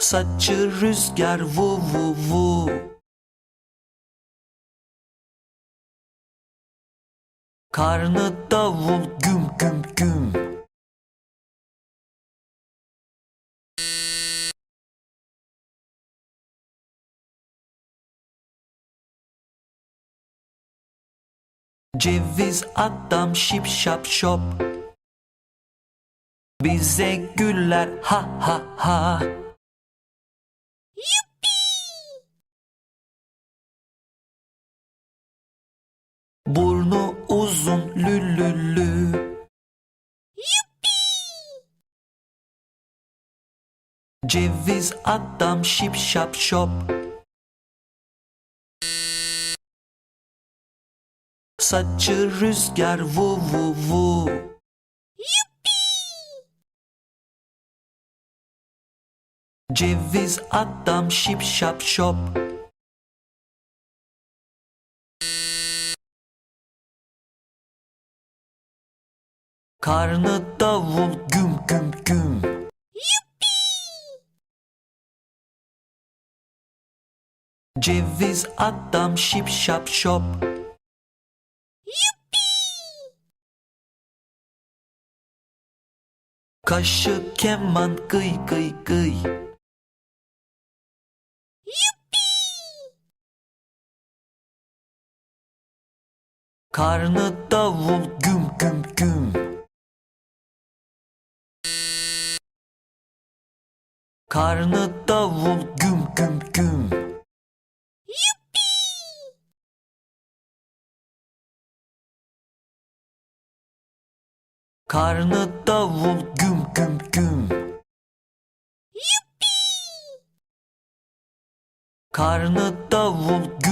Saçı rüzgar vu vu vu. Karnı davul güm güm güm. Ceviz adam şip şap şop. Bize güller ha ha ha uzun lülülü Ceviz adam şip şap şop. Saçı rüzgar vu vu vu. Ceviz adam şip şap şop Karnı davul güm güm güm. Ceviz adam şip şap şop Kaşı keman gıy gıy gıy. Karnı davul güm güm güm Karnı davul güm güm güm. Karnı davul güm güm güm. Karnı davul güm